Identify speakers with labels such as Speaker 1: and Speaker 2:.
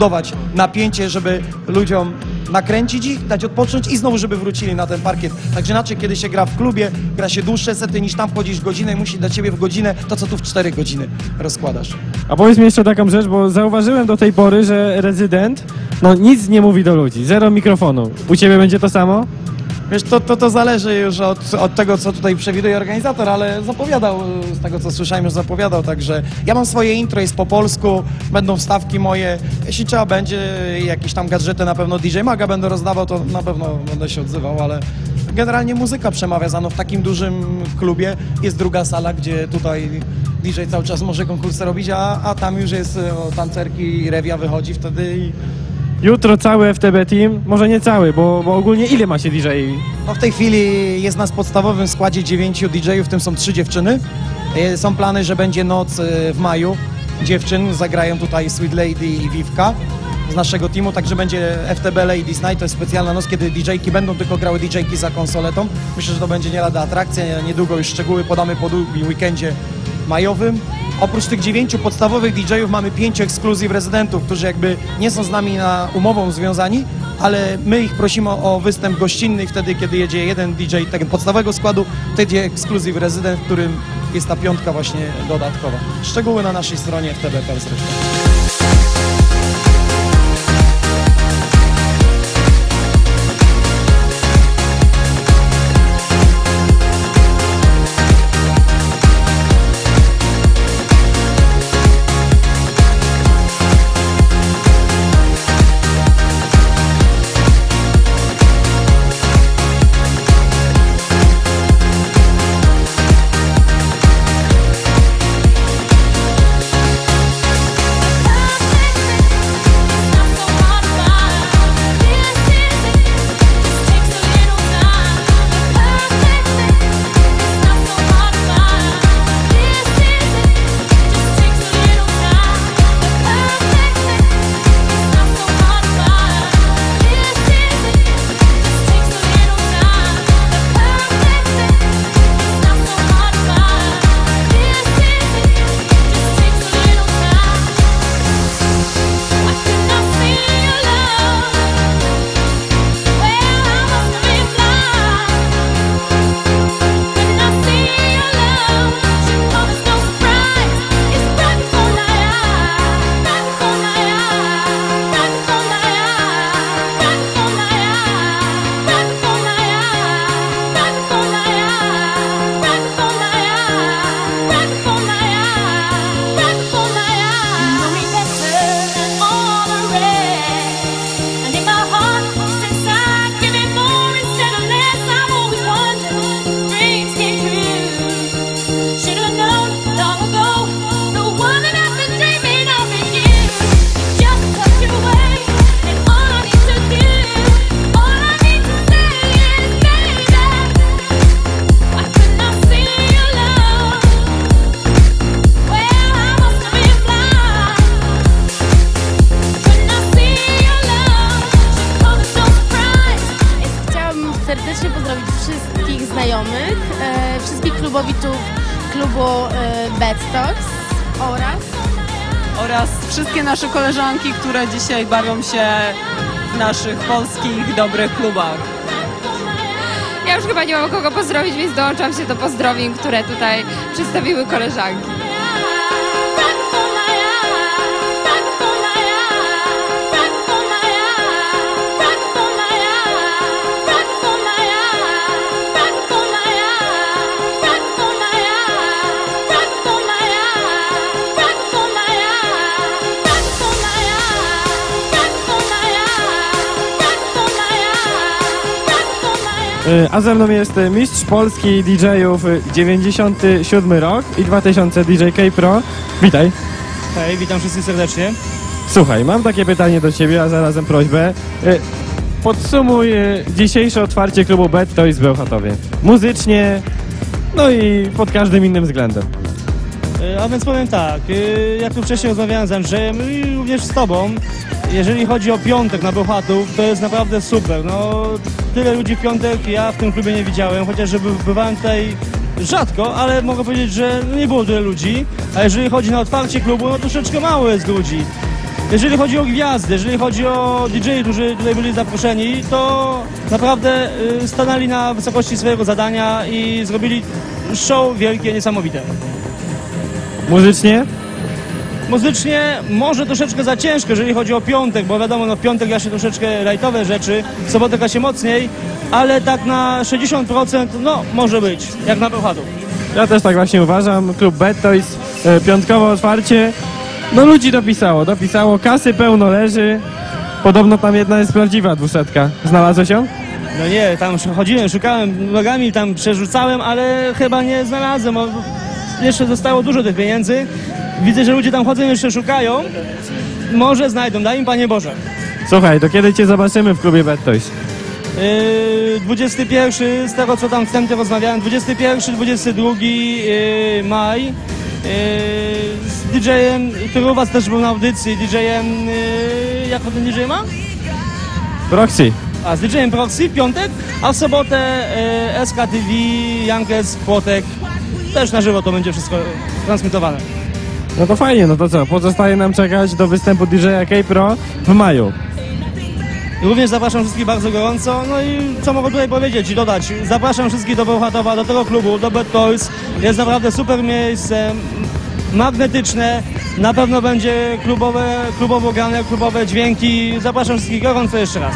Speaker 1: budować napięcie, żeby ludziom nakręcić ich, dać odpocząć i znowu, żeby wrócili na ten parkiet. Także inaczej, kiedy się gra w klubie, gra się dłuższe sety niż tam wchodzisz w godzinę i musi dla ciebie w godzinę to, co tu w 4 godziny rozkładasz.
Speaker 2: A powiedz mi jeszcze taką rzecz, bo zauważyłem do tej pory, że rezydent no nic nie mówi do ludzi, zero mikrofonu. U ciebie będzie to samo?
Speaker 1: Wiesz, to, to, to zależy już od, od tego, co tutaj przewiduje organizator, ale zapowiadał, z tego co słyszałem, już zapowiadał, także ja mam swoje intro, jest po polsku, będą wstawki moje, jeśli trzeba będzie jakieś tam gadżety, na pewno DJ Maga będę rozdawał, to na pewno będę się odzywał, ale generalnie muzyka przemawia za mną w takim dużym klubie, jest druga sala, gdzie tutaj DJ cały czas może konkursy robić, a, a tam już jest o, tancerki i rewia wychodzi wtedy i
Speaker 2: Jutro cały FTB Team, może nie cały, bo, bo ogólnie ile ma się DJ?
Speaker 1: No w tej chwili jest nas w podstawowym składzie dziewięciu DJ-ów, w tym są trzy dziewczyny. E, Są plany, że będzie noc e, w maju dziewczyn, zagrają tutaj Sweet Lady i Vivka z naszego teamu, także będzie FTB Ladies Night, to jest specjalna noc, kiedy DJ-ki będą tylko grały DJ-ki za konsoletą. Myślę, że to będzie nie lada atrakcja, niedługo już szczegóły podamy po długim weekendzie majowym. Oprócz tych dziewięciu podstawowych DJ-ów mamy pięciu ekskluzyw rezydentów, którzy jakby nie są z nami na umową związani, ale my ich prosimy o występ gościnny wtedy, kiedy jedzie jeden DJ tego podstawowego składu, wtedy ekskluzyw rezydent, w którym jest ta piątka właśnie dodatkowa. Szczegóły na naszej stronie ftb.pl zresztą.
Speaker 3: Pozdrowić wszystkich znajomych, e, wszystkich klubowiczów klubu e, Bad Stocks oraz
Speaker 4: oraz wszystkie nasze koleżanki, które dzisiaj bawią się w naszych polskich dobrych klubach.
Speaker 5: Ja już chyba nie mam kogo pozdrowić, więc dołączam się do pozdrowień, które tutaj przedstawiły koleżanki.
Speaker 2: A ze mną jest y, mistrz Polski DJ-ów y, 97 rok i 2000 DJ K Pro. Witaj.
Speaker 6: Hej, witam wszystkich serdecznie.
Speaker 2: Słuchaj, mam takie pytanie do ciebie, a zarazem prośbę. Y, Podsumuj y, dzisiejsze otwarcie klubu Bad Toys w Bełchatowie. Muzycznie, no i pod każdym innym względem.
Speaker 6: A więc powiem tak, jak tu wcześniej rozmawiałem z Andrzejem i również z Tobą, jeżeli chodzi o piątek na Bełchatów, to jest naprawdę super. No, tyle ludzi w piątek ja w tym klubie nie widziałem, chociaż żeby bywałem tutaj rzadko, ale mogę powiedzieć, że nie było tyle ludzi. A jeżeli chodzi na otwarcie klubu, no troszeczkę mało jest ludzi. Jeżeli chodzi o gwiazdy, jeżeli chodzi o DJ, którzy tutaj byli zaproszeni, to naprawdę y, stanęli na wysokości swojego zadania i zrobili show wielkie, niesamowite.
Speaker 2: Muzycznie?
Speaker 6: Muzycznie może troszeczkę za ciężko, jeżeli chodzi o piątek, bo wiadomo, no w piątek ja się troszeczkę lajtowe rzeczy, w sobotę gra się mocniej, ale tak na 60% no może być, jak na Bełchatów.
Speaker 2: Ja też tak właśnie uważam. Klub Bad Toys, e, piątkowe otwarcie. No ludzi dopisało, dopisało. Kasy pełno leży. Podobno tam jedna jest prawdziwa dwusetka. Znalazłeś ją?
Speaker 6: No nie, tam chodziłem, szukałem, nogami tam przerzucałem, ale chyba nie znalazłem, bo jeszcze zostało dużo tych pieniędzy. Widzę, że ludzie tam chodzą, jeszcze szukają. Może znajdą, daj im Panie Boże.
Speaker 2: Słuchaj, to kiedy cię zobaczymy w klubie Bad Toys?
Speaker 6: Yy, 21, z tego co tam wstępnie rozmawiałem, 21, 22 yy, maj. Yy, z DJ-em, który u Was też był na audycji, DJ-em, yy, jak ten DJ ma?
Speaker 2: Proxy.
Speaker 6: A z DJ-em Proxy w piątek, a w sobotę yy, SKTV, Jankes, Płotek. Też na żywo to będzie wszystko transmitowane.
Speaker 2: No to fajnie, no to co? Pozostaje nam czekać do występu DJ-a K-Pro w maju.
Speaker 6: Również zapraszam wszystkich bardzo gorąco. No i co mogę tutaj powiedzieć i dodać? Zapraszam wszystkich do Bełchatowa, do tego klubu, do Bad Toys. Jest naprawdę super miejsce, magnetyczne. Na pewno będzie klubowe, klubowo grane, klubowe dźwięki. Zapraszam wszystkich gorąco jeszcze raz.